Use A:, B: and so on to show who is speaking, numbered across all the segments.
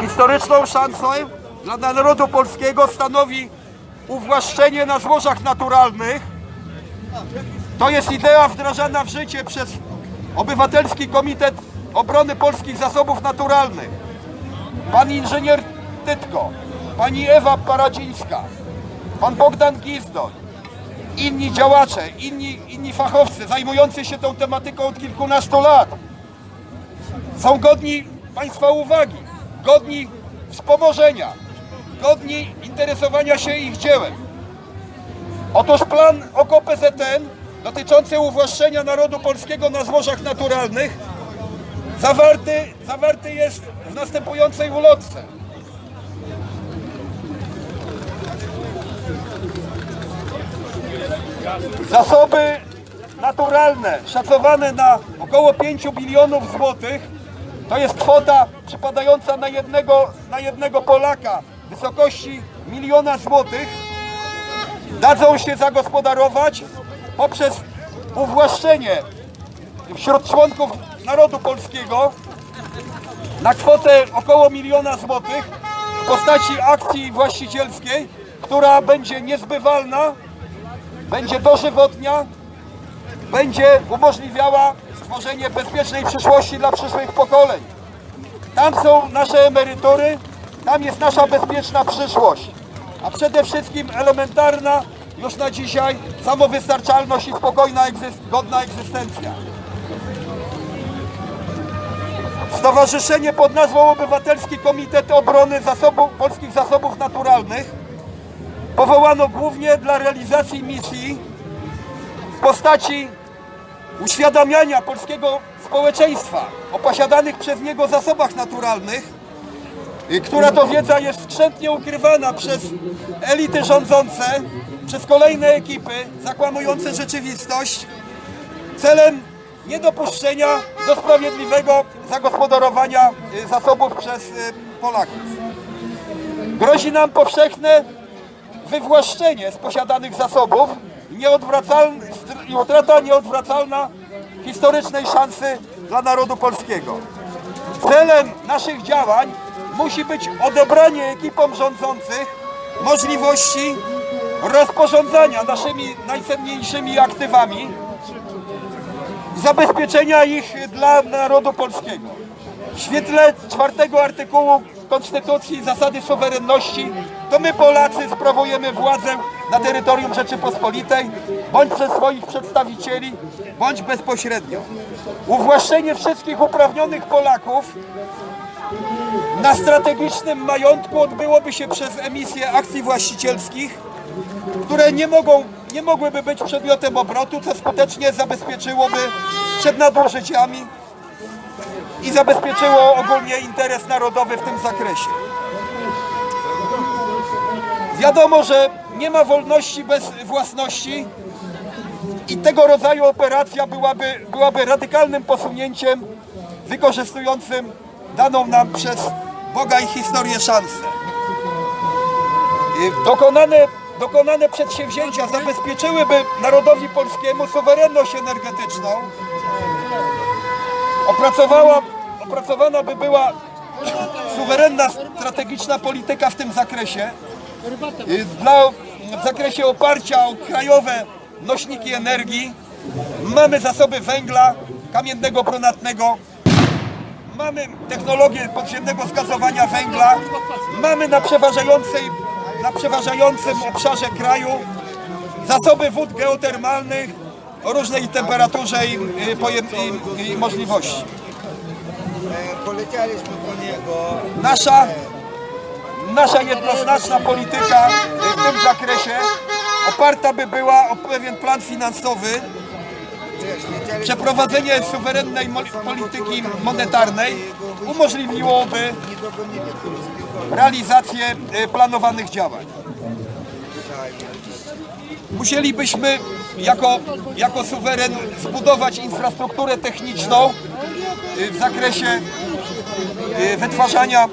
A: Historyczną szansą dla narodu polskiego stanowi uwłaszczenie na złożach naturalnych. To jest idea wdrażana w życie przez Obywatelski Komitet Obrony Polskich Zasobów Naturalnych. Pan inżynier Tytko, pani Ewa Paradzińska, pan Bogdan Gizdoń, inni działacze, inni, inni fachowcy zajmujący się tą tematyką od kilkunastu lat są godni Państwa uwagi, godni wspomożenia, godni interesowania się ich dziełem. Otóż plan OKO-PZN dotyczący uwłaszczenia narodu polskiego na złożach naturalnych zawarty, zawarty jest w następującej ulotce. Zasoby naturalne szacowane na około 5 bilionów złotych to jest kwota przypadająca na jednego, na jednego Polaka w wysokości miliona złotych. Dadzą się zagospodarować poprzez uwłaszczenie wśród członków narodu polskiego na kwotę około miliona złotych w postaci akcji właścicielskiej, która będzie niezbywalna, będzie dożywotnia, będzie umożliwiała stworzenie bezpiecznej przyszłości dla przyszłych pokoleń. Tam są nasze emerytury, tam jest nasza bezpieczna przyszłość, a przede wszystkim elementarna już na dzisiaj samowystarczalność i spokojna, godna egzystencja. Stowarzyszenie pod nazwą Obywatelski Komitet Obrony Zasobu, Polskich Zasobów Naturalnych powołano głównie dla realizacji misji w postaci uświadamiania polskiego społeczeństwa o posiadanych przez niego zasobach naturalnych, y, która to wiedza jest skrzętnie ukrywana przez elity rządzące, przez kolejne ekipy zakłamujące rzeczywistość, celem niedopuszczenia do sprawiedliwego zagospodarowania y, zasobów przez y, Polaków. Grozi nam powszechne wywłaszczenie z posiadanych zasobów i nieodwracalny, i utrata nieodwracalna historycznej szansy dla narodu polskiego. Celem naszych działań musi być odebranie ekipom rządzących możliwości rozporządzania naszymi najcenniejszymi aktywami zabezpieczenia ich dla narodu polskiego. W świetle czwartego artykułu Konstytucji zasady suwerenności to my Polacy sprawujemy władzę na terytorium Rzeczypospolitej bądź przez swoich przedstawicieli, bądź bezpośrednio. Uwłaszczenie wszystkich uprawnionych Polaków na strategicznym majątku odbyłoby się przez emisję akcji właścicielskich, które nie, mogą, nie mogłyby być przedmiotem obrotu, co skutecznie zabezpieczyłoby przed nadużyciami i zabezpieczyło ogólnie interes narodowy w tym zakresie. Wiadomo, że nie ma wolności bez własności i tego rodzaju operacja byłaby, byłaby radykalnym posunięciem wykorzystującym daną nam przez Boga i historię szansę. Y, Dokonane, dokonane przedsięwzięcia zabezpieczyłyby narodowi polskiemu suwerenność energetyczną, opracowała, opracowana by była suwerenna strategiczna polityka w tym zakresie, y, dla, w zakresie oparcia o krajowe nośniki energii. Mamy zasoby węgla kamiennego brunatnego, mamy technologię podziemnego zgazowania węgla, mamy na przeważającej, na przeważającym obszarze kraju zasoby wód geotermalnych o różnej temperaturze i, i, i, i możliwości.
B: Po niego.
A: Nasza, nasza jednoznaczna polityka w tym zakresie oparta by była o pewien plan finansowy, przeprowadzenie suwerennej polityki monetarnej umożliwiłoby realizację e, planowanych działań. Musielibyśmy jako, jako suweren zbudować infrastrukturę techniczną y, w zakresie y, wytwarzania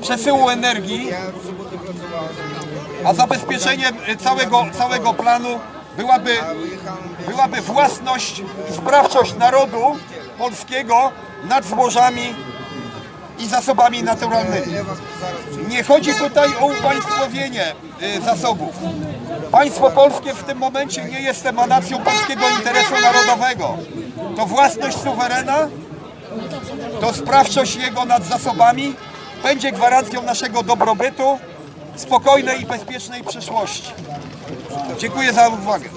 A: przesyłu energii, a zabezpieczeniem całego, całego planu byłaby, byłaby własność i sprawczość narodu polskiego nad złożami i zasobami naturalnymi. Nie chodzi tutaj o upaństwowienie y, zasobów. Państwo polskie w tym momencie nie jest emanacją polskiego interesu narodowego. To własność suwerena, to sprawczość jego nad zasobami będzie gwarancją naszego dobrobytu, spokojnej i bezpiecznej przyszłości. Dziękuję za uwagę.